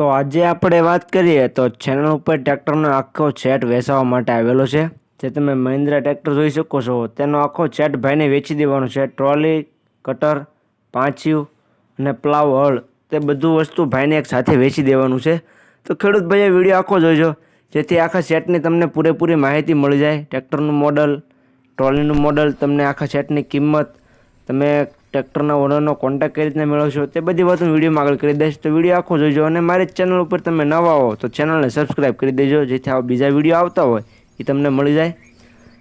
તો આજે આપણે વાત કરીએ તો ચેનલ ઉપર ટ્રેક્ટરનો આખો સેટ વેચવા માટે આવેલો છે. જે તમે મહિન્દ્રા ટ્રેક્ટર જોઈ શકો છો. તેનો આખો સેટ ભાઈને વેચી દેવાનો છે. ટ્રોલી કટર પાંચિયું અને પ્લાવ હળ તે બધું વસ્તુ ભાઈને એક સાથે વેચી દેવાનું છે. તો ખેડૂત ભાઈએ વીડિયો આખો જોઈજો જેથી આખા સેટની તમને પૂરેપૂરી માહિતી મળી જાય. ટ્રેક્ટરનું મોડલ ટ્રોલીનું મોડલ તમને આખા સેટની કિંમત, તમે ટ્રેક્ટરના ઓનરનો કોન્ટેક્ટ કઈ રીતના મેળવશો તે બધી વાત હું વિડીયોમાં આગળ કરી દઈશ. તો વીડિયો આખો જોજો અને મારી ચેનલ ઉપર તમે નવા હો તો ચેનલને સબસ્ક્રાઈબ કરી દેજો. જેથી આવા બીજા વીડિયો આવતા હોય એ તમને મળી જાય.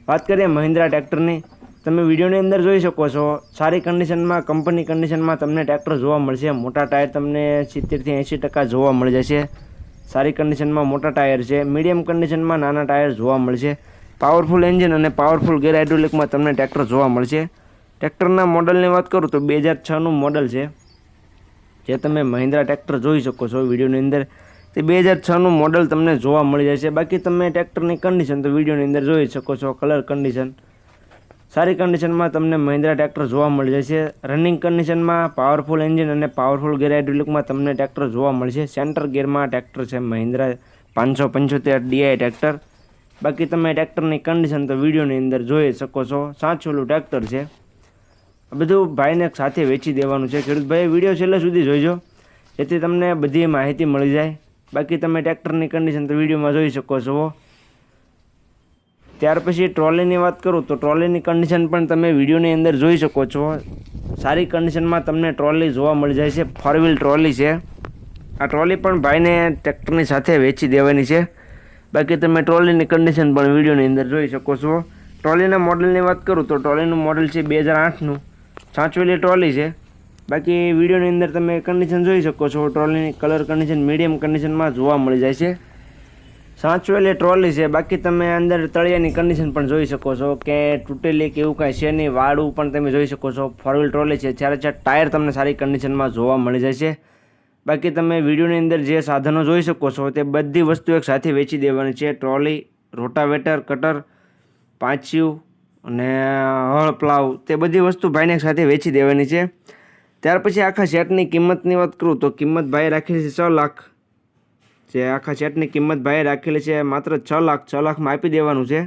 વાત કરીએ મહિન્દ્રા ટ્રેક્ટરની. તમે વિડીયોની અંદર જોઈ શકો છો, સારી કન્ડિશનમાં કંપની કન્ડિશનમાં તમને ટ્રેક્ટર જોવા મળશે. મોટા ટાયર તમને સિત્તેરથી એંસી ટકા જોવા મળી જશે. સારી કન્ડિશનમાં મોટા ટાયર છે. મીડિયમ કન્ડિશનમાં નાના ટાયર જોવા મળશે. પાવરફુલ એન્જિન અને પાવરફુલ ગેર હાઇડ્રોલિકમાં તમને ટ્રેક્ટર જોવા મળશે. ટ્રેક્ટરના મોડલની વાત કરું તો બે હજાર છનું મોડલ છે, જે તમે મહિન્દ્રા ટ્રેક્ટર જોઈ શકો છો વિડીયોની અંદર. તે બે હજાર છનું મોડલ તમને જોવા મળી જાય છે. બાકી તમે ટ્રેક્ટરની કન્ડિશન તો વિડીયોની અંદર જોઈ શકો છો કલર કન્ડિશન સારી કન્ડિશનમાં તમને મહિન્દ્રા ટ્રેક્ટર જોવા મળી જશે રનિંગ કન્ડિશનમાં પાવરફુલ એન્જિન અને પાવરફુલ ગેર હાઇડ્રોલિકમાં તમને ટ્રેક્ટર જોવા મળશે સેન્ટર ગેરમાં ટ્રેક્ટર છે મહિન્દ્રા પાંચસો પંચોતેર ડીઆઈ ટ્રેક્ટર. બાકી તમે ટ્રેક્ટરની કન્ડિશન તો વિડીયોની અંદર જોઈ શકો છો. સાચવેલું ટ્રેક્ટર છે. બધું ભાઈને સાથે વેચી દેવાનું છે. ખેડૂત ભાઈ વીડિયો છેલ્લે સુધી જોઈજો. જેથી તમને બધી માહિતી મળી જાય. બાકી તમે ટ્રેક્ટરની કન્ડિશન તો વિડીયોમાં જોઈ શકો છો. ત્યાર પછી ટ્રોલીની વાત કરું તો ટ્રોલીની કન્ડિશન પણ તમે વિડીયોની અંદર જોઈ શકો છો. સારી કન્ડિશનમાં તમને ટ્રોલી જોવા મળી જાય છે. ફોર વ્હીલ ટ્રોલી છે. આ ટ્રોલી પણ ભાઈને ટ્રેક્ટરની સાથે વેચી દેવાની છે. બાકી તમે ટ્રોલીની કન્ડિશન પણ વિડીયોની અંદર જોઈ શકો છો. ટ્રોલીના મોડલની વાત કરું તો ટ્રોલીનું મોડલ છે બે હજાર આઠનું. સાચવેલી ટ્રોલી છે. બાકી વિડીયોની અંદર તમે કન્ડિશન જોઈ શકો છો. ટ્રોલીની કલર કન્ડિશન મીડિયમ કન્ડિશનમાં જોવા મળી જાય છે. સાચવેલી ટ્રોલી છે. બાકી તમે અંદર તળિયાની કન્ડિશન પણ જોઈ શકો છો કે તૂટેલી કે એવું કાંઈ છે નહીં. વાળું પણ તમે જોઈ શકો છો. ફોર ટ્રોલી છે. જ્યારે જ્યારે ટાયર તમને સારી કન્ડિશનમાં જોવા મળી જાય છે. બાકી તમે વિડીયોની અંદર જે સાધનો જોઈ શકો છો તે બધી વસ્તુ એક સાથે વેચી દેવાની છે. ટ્રોલી રોટાવેટર કટર પાંચિયું અને હળ, પ્લાવ તે બધી વસ્તુ ભાઈને સાથે વેચી દેવાની છે. ત્યાર પછી આખા સેટની કિંમતની વાત કરું તો કિંમત ભાઈ રાખેલી છે છ લાખ. જે આખા સેટની કિંમત ભાઈએ રાખેલી છે માત્ર છ લાખ, છ લાખમાં આપી દેવાનું છે.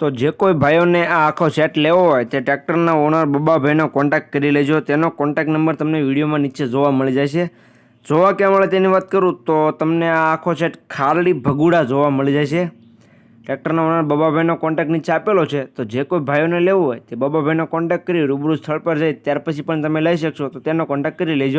તો જે કોઈ ભાઈઓને આ આખો સેટ લેવો હોય તે ટ્રેક્ટરના ઓનર બબ્બાભાઈનો કોન્ટેક્ટ કરી લેજો. તેનો કોન્ટેક્ટ નંબર તમને વિડીયોમાં નીચે જોવા મળી છે જોવા ક્યાં મળે તેની વાત કરું તો તમને આ આખો સેટ ખારડી ભગુડા જોવા મળી છે ટ્રેક્ટરના ઓનર બબાભાઈનો કોન્ટેક્ટ નીચે આપેલો છે, તો જે કોઈ ભાઈઓને લેવું હોય તે બબાભાઈનો કોન્ટેક્ટ કરી રૂબરૂ સ્થળ પર જઈ, ત્યાર પછી પણ તમે લઈ શકશો, તો તેનો કોન્ટેક્ટ કરી લેજો.